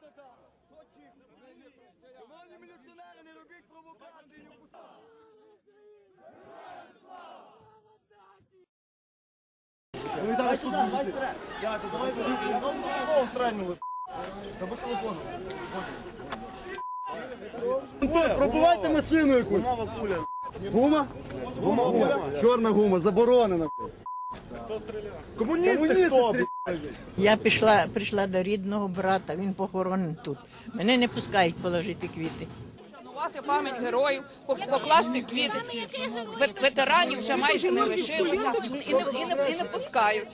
Дала. Що чіпно? Шановні міліціонери, не робіть провокації, не пускайте. Антон, пробувайте машину якусь. Гума? Гума, гума. Чорна гума, заборонена. Комуністи хто? Я пішла, прийшла до рідного брата, він похоронений тут. Мене не пускають положити квіти. Вшанувати пам'ять героїв, покласти квіти. Вет- Ветеранів вже майже не лишилося і не, і не, і не пускають.